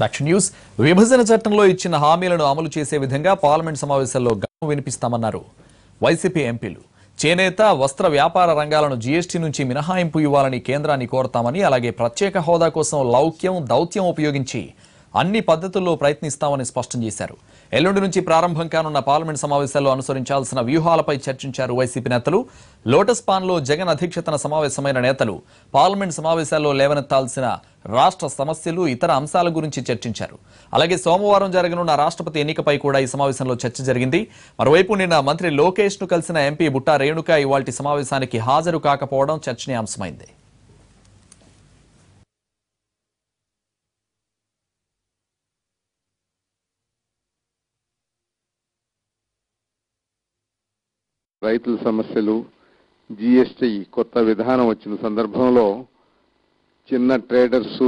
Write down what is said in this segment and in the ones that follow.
Daksha news విభజన చట్టంలో ఇచ్చిన హామీలను అమలు చేసే విధంగా పార్లమెంట్ సమావేశాల్లో గమనం వినిపిస్తామన్నారు. వైసీపీ ఎంపీలు. చేనేత వస్త్ర వ్యాపార రంగాలను జీఎస్టీ నుంచి మినహాయింపు ఇవ్వాలని కేంద్రాన్ని కోరతామని అలాగే ప్రత్యేక హోదా కోసం లౌక్యం దౌత్యం ఉపయోగించి అన్ని పద్ధతుల్లో ప్రయత్నిస్తామని స్పష్టం చేశారు. ఎల్లుండి నుంచి ప్రారంభం కానున్న పార్లమెంట్ సమావేశాల్లో అనుసరించాల్సిన వ్యూహాలపై చర్చించారు వైసీపీ నేతలు. లోటస్ పాన్లో జగన్ అధ్యక్షతన సమావేశమైన నేతలు పార్లమెంట్ సమావేశాల్లో లేవనెత్తాల్సిన రాష్ట్ర సమస్యలు ఇతర అంశాల గురించి చర్చించారు. అలాగే సోమవారం జరగనున్న రాష్ట్రపతి ఎన్నికపై కూడా ఈ సమావేశంలో చర్చ జరిగింది. మరోవైపు నిన్న మంత్రి లోకేష్ను కలిసిన ఎంపీ బుట్టా రేణుక ఇవాల్టి సమావేశానికి హాజరు కాకపోవడం చర్చనీయాంశమైంది. రైతుల సమస్యలు జిఎస్టి కొత్త విధానం వచ్చిన సందర్భంలో చిన్న ట్రేడర్స్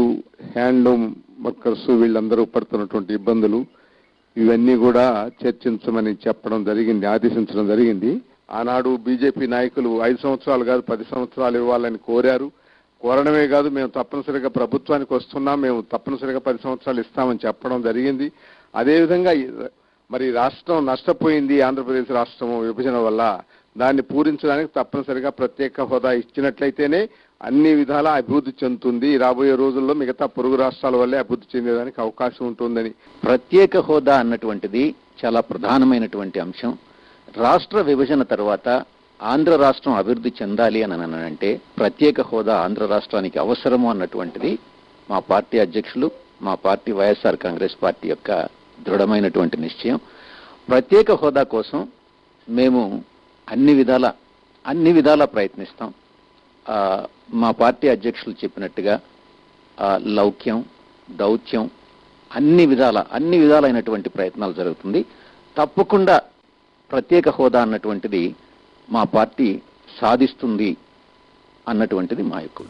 హ్యాండ్లూమ్ వర్కర్సు వీళ్ళందరూ పడుతున్నటువంటి ఇబ్బందులు ఇవన్నీ కూడా చర్చించమని చెప్పడం జరిగింది ఆదేశించడం జరిగింది. ఆనాడు బీజేపీ నాయకులు ఐదు సంవత్సరాలు కాదు పది సంవత్సరాలు ఇవ్వాలని కోరారు. కోరడమే కాదు మేము తప్పనిసరిగా ప్రభుత్వానికి వస్తున్నాం మేము తప్పనిసరిగా పది సంవత్సరాలు ఇస్తామని చెప్పడం జరిగింది. అదేవిధంగా మరి రాష్ట్రం నష్టపోయింది ఆంధ్రప్రదేశ్ రాష్ట్రం విభజన వల్ల దాన్ని పూరించడానికి తప్పనిసరిగా ప్రత్యేక హోదా ఇచ్చినట్లయితేనే అన్ని విధాలా అభివృద్ధి చెందుతుంది. రాబోయే రోజుల్లో మిగతా పొరుగు రాష్ట్రాల వల్లే అభివృద్ధి చెందేదానికి అవకాశం ఉంటుందని. ప్రత్యేక హోదా అన్నటువంటిది చాలా ప్రధానమైనటువంటి అంశం. రాష్ట్ర విభజన తర్వాత ఆంధ్ర రాష్ట్రం అభివృద్ధి చెందాలి అని అనంటే ప్రత్యేక హోదా ఆంధ్ర రాష్ట్రానికి అవసరము అన్నటువంటిది మా పార్టీ అధ్యక్షులు మా పార్టీ వైఎస్ఆర్ కాంగ్రెస్ పార్టీ యొక్క దృఢమైనటువంటి నిశ్చయం. ప్రత్యేక హోదా కోసం మేము అన్ని విధాల అన్ని విధాలా ప్రయత్నిస్తాం. మా పార్టీ అధ్యక్షులు చెప్పినట్టుగా లౌక్యం దౌత్యం అన్ని విధాల అన్ని విధాలైనటువంటి ప్రయత్నాలు జరుగుతుంది. తప్పకుండా ప్రత్యేక హోదా అన్నటువంటిది మా పార్టీ సాధిస్తుంది అన్నటువంటిది మా యొక్క